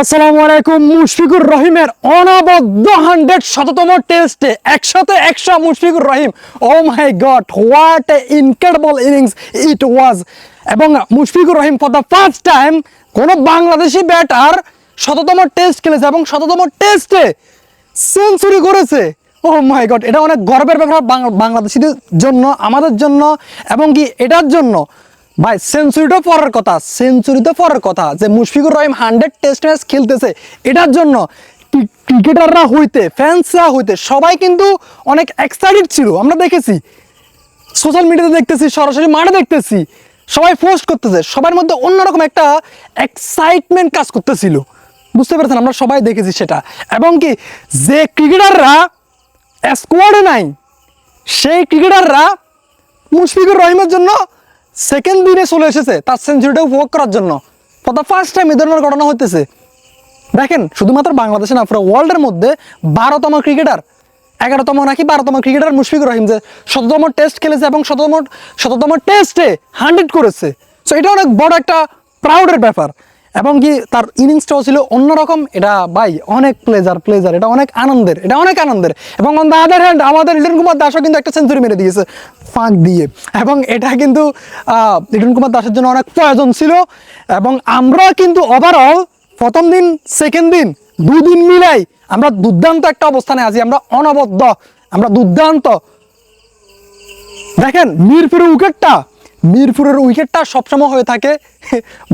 আসসালামু আলাইকুম, মুশফিকুর রহিমের অনবদ্য হান্ড্রেড শততম টেস্টে একসাথে একশো Mushfiqur Rahim. Oh my god what a incredible innings it was এবং Mushfiqur Rahim for the first time কোন বাংলাদেশি ব্যাটার শততম টেস্ট খেলেছে এবং শততম টেস্টে সেঞ্চুরি করেছে। ও মাই গড এটা অনেক গর্বের ব্যাপার বাংলাদেশিদের জন্য, আমাদের জন্য, এবং কি এটার জন্য। ভাই সেঞ্চুরিটা পরের কথা সেঞ্চুরি তো পরের কথা যে Mushfiqur Rahim hundred test match খেলতেছে। এটার জন্য ক্রিকেটাররা হইতে ফ্যান্সরা হইতে সবাই কিন্তু অনেক এক্সাইটেড ছিল। আমরা দেখেছি সোশ্যাল মিডিয়াতে দেখতেছি, সরাসরি মাঠে দেখতেছি, সবাই পোস্ট করতেছে, সবার মধ্যে অন্যরকম একটা এক্সাইটমেন্ট কাজ করতেছিল। বুঝতে পেরেছেন? আমরা সবাই দেখেছি সেটা। এবং কি, যে ক্রিকেটাররা স্কোয়াডে নাই, সেই ক্রিকেটাররা মুশফিকুর রহিমের জন্য সেকেন্ড দিনে চলে এসেছে, তার সেঞ্চুরিটা উপভোগ করার জন্য। দ্য ফার্স্ট টাইম এ ধরনের ঘটনা হইতেছে। দেখেন, শুধুমাত্র বাংলাদেশে না, পুরো ওয়ার্ল্ডের মধ্যে বারোতম ক্রিকেটার এগারোতম নাকি বারোতম ক্রিকেটার মুশফিকুর রহিম যে শততম টেস্ট খেলেছে এবং শততম শততম টেস্টে হান্ড্রেড করেছে। সো এটা অনেক বড় একটা প্রাউডের ব্যাপার। এবং কি তার ইনিংসটাও ছিল অন্যরকম। এটা ভাই, অনেক প্লেজার প্লেজার এটা অনেক আনন্দের, এটা অনেক আনন্দের। এবং অন দ্য আদার হ্যান্ড আমাদের লিটন কুমার দাসও কিন্তু একটা সেঞ্চুরি মেরে দিয়েছে, ফাঁক দিয়ে। এবং এটা কিন্তু লিটন কুমার দাসের জন্য অনেক প্রয়োজন ছিল। এবং আমরা কিন্তু ওভারঅল প্রথম দিন সেকেন্ড দিন দুই দিন মিলাই আমরা দুর্দান্ত একটা অবস্থানে আছি। আমরা অনবদ্য, আমরা দুর্দান্ত। দেখেন, মিরপুরের উইকেটটা মিরপুরের উইকেটটা সবসময় হয়ে থাকে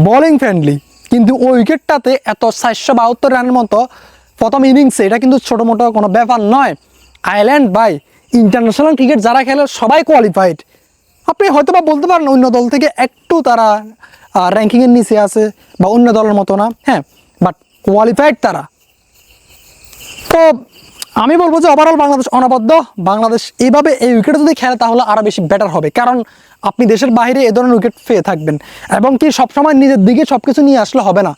বোলিং ফ্রেন্ডলি কিন্তু ওই উইকেটটাতে এত চারশো বাহাত্তর রানের মতো প্রথম ইনিংসে এটা কিন্তু ছোটো মোটো কোনো ব্যাপার নয়। আইল্যান্ড বাই ইন্টারন্যাশনাল ক্রিকেট যারা খেলে সবাই কোয়ালিফাইড আপনি হয়তো বা বলতে পারেন অন্য দল থেকে একটু তারা র্যাঙ্কিংয়ের নিচে আছে বা অন্য দলের মতো না হ্যাঁ বাট কোয়ালিফাইড তারা। তো আমি বলব যে ওভারঅল বাংলাদেশ অনবদ্য। বাংলাদেশ এইভাবে এই উইকেট যদি খেলে তাহলে আরও বেশি বেটার হবে। কারণ আপনি দেশের বাইরে এ ধরনের উইকেট পেয়ে থাকবেন। এবং কি সবসময় নিজের দিকে সব কিছু নিয়ে আসলে হবে না।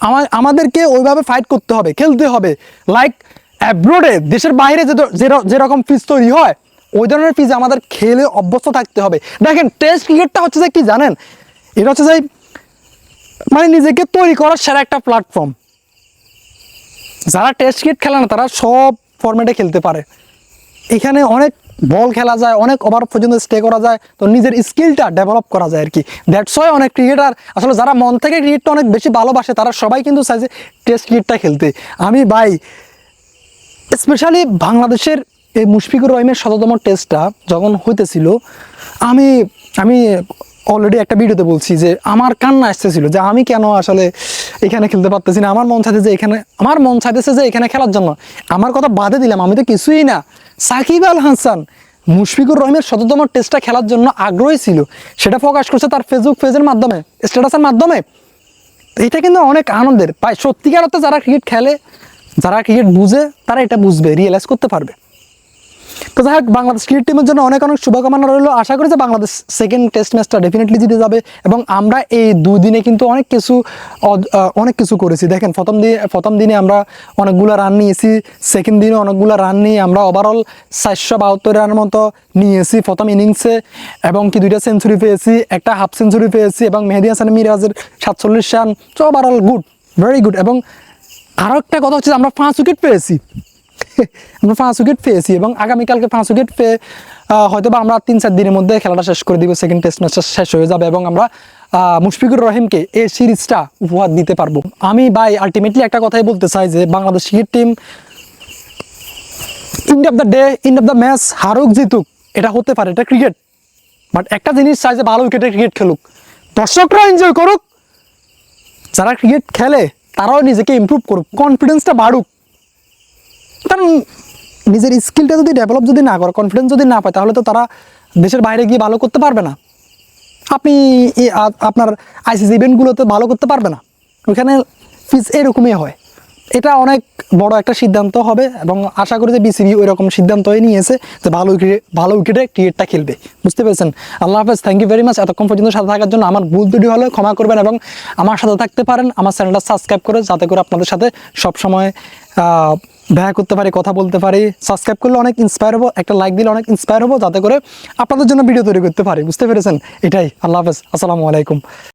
আমার আমাদেরকে ওইভাবে ফাইট করতে হবে, খেলতে হবে। লাইক অ্যাব্রোডে দেশের বাইরে যে যেরকম পিচ তৈরি হয়, ওই ধরনের পিচে আমাদের খেলে অভ্যস্ত থাকতে হবে। দেখেন টেস্ট ক্রিকেটটা হচ্ছে যে কি জানেন? এটা হচ্ছে যে মানে নিজেকে তৈরি করার সেরা একটা প্ল্যাটফর্ম যারা টেস্ট ক্রিকেট খেলে না, তারা সব ফরম্যাটে খেলতে পারে। এখানে অনেক বল খেলা যায়, অনেক ওভার পর্যন্ত স্টে করা যায়, তো নিজের স্কিলটা ডেভেলপ করা যায় আর কি। দ্যাটস ওয়াই অনেক ক্রিকেটার আসলে যারা মন থেকে ক্রিকেটটা অনেক বেশি ভালোবাসে, তারা সবাই কিন্তু চাইছে টেস্ট ক্রিকেটটা খেলতে। আমি ভাই স্পেশালি বাংলাদেশের এই মুশফিকুর রহিমের শততম টেস্টটা যখন হইতেছিল, আমি আমি অলরেডি একটা ভিডিওতে বলছি যে আমার কান্না আসতেছিল যে আমি কেন আসলে এখানে খেলতে পারতেছি না? আমার মন চাইতে যে এখানে, আমার মন চাইতেছে যে এখানে খেলার জন্য। আমার কথা বাদে দিলাম, আমি তো কিছুই না। সাকিব আল হাসান মুশফিকুর রহিমের শততম টেস্টটা খেলার জন্য আগ্রহী ছিল। সেটা প্রকাশ করছে তার ফেসবুক পেজের মাধ্যমে স্ট্যাটাসের মাধ্যমে। এটা কিন্তু অনেক আনন্দের। প্রায় সত্যিকার অর্থে যারা ক্রিকেট খেলে, যারা ক্রিকেট বুঝে, তারা এটা বুঝবে রিয়েলাইজ করতে পারবে। তো যাই হোক, বাংলাদেশ ক্রিকেট টিমের জন্য অনেক অনেক শুভকামনা রইল। আশা করি যে বাংলাদেশ সেকেন্ড টেস্ট ম্যাচটা ডেফিনেটলি জিতে যাবে এবং আমরা এই দুই দিনে কিন্তু অনেক কিছু অনেক কিছু করেছি। দেখেন, প্রথম দিনে প্রথম দিনে আমরা অনেকগুলো রান নিয়েছি সেকেন্ড দিনে অনেকগুলো রান নিয়ে আমরা ওভারঅল চারশো বাহাত্তর রানের মতো নিয়েছি প্রথম ইনিংসে এবং কি দুইটা সেঞ্চুরি পেয়েছি, একটা হাফ সেঞ্চুরি পেয়েছি এবং মেহেদি হাসান মিরাজের সাতচল্লিশ রান। তো ওভারঅল গুড ভেরি গুড এবং আরও একটা কথা হচ্ছে আমরা পাঁচ উইকেট পেয়েছি। আমরা পাঁচ উইকেট পেয়েছি এবং আগামীকালকে পাঁচ উইকেট পেয়ে হয়তো বা আমরা তিন চার দিনের মধ্যে খেলাটা শেষ করে দিব সেকেন্ড টেস্ট ম্যাচটা শেষ হয়ে যাবে এবং আমরা মুশফিকুর রহিমকে এই সিরিজটা উপহার দিতে পারব। আমি ভাই আলটিমেটলি একটা কথাই বলতে চাই যে Bangladesh cricket team end of the day end of the match হারুক জিতুক, এটা হতে পারে, এটা ক্রিকেট বাট একটা জিনিস চাই যে ভালো উইকেটে ক্রিকেট খেলুক। দর্শকরা এনজয় করুক, যারা ক্রিকেট খেলে, তারাও নিজেকে ইমপ্রুভ করুক কনফিডেন্সটা বাড়ুক। কারণ নিজের স্কিলটা যদি ডেভেলপ যদি না করে কনফিডেন্স যদি না পায়, তাহলে তো তারা দেশের বাইরে গিয়ে ভালো করতে পারবে না। আপনি আপনার আইসিসি ইভেন্টগুলোতে ভালো করতে পারবে না। ওইখানে ফিস এরকমই হয়। এটা অনেক বড় একটা সিদ্ধান্ত হবে এবং আশা করি যে বিসিবি ওই রকম সিদ্ধান্তই নিয়েছে যে ভালো উইকেটে ভালো উইকেটে ক্রিকেটটা খেলবে। বুঝতে পেরেছেন? আল্লাহ হাফেজ থ্যাংক ইউ ভেরি মাচ এতক্ষণ পর্যন্ত সাথে থাকার জন্য আমার ভুল ত্রুটি হলে ক্ষমা করবেন এবং আমার সাথে থাকতে পারেন। আমার চ্যানেলটা সাবস্ক্রাইব করে, যাতে করে আপনাদের সাথে সবসময় দেখা করতে পারি, কথা বলতে পারি। সাবস্ক্রাইব করলে অনেক ইন্সপায়ার হব, একটা লাইক দিলে অনেক ইন্সপায়ার হব, যাতে করে আপনাদের জন্য ভিডিও তৈরি করতে পারি। বুঝতে পেরেছেন? এটাই। আল্লাহ হাফেজ। আসসালামু আলাইকুম।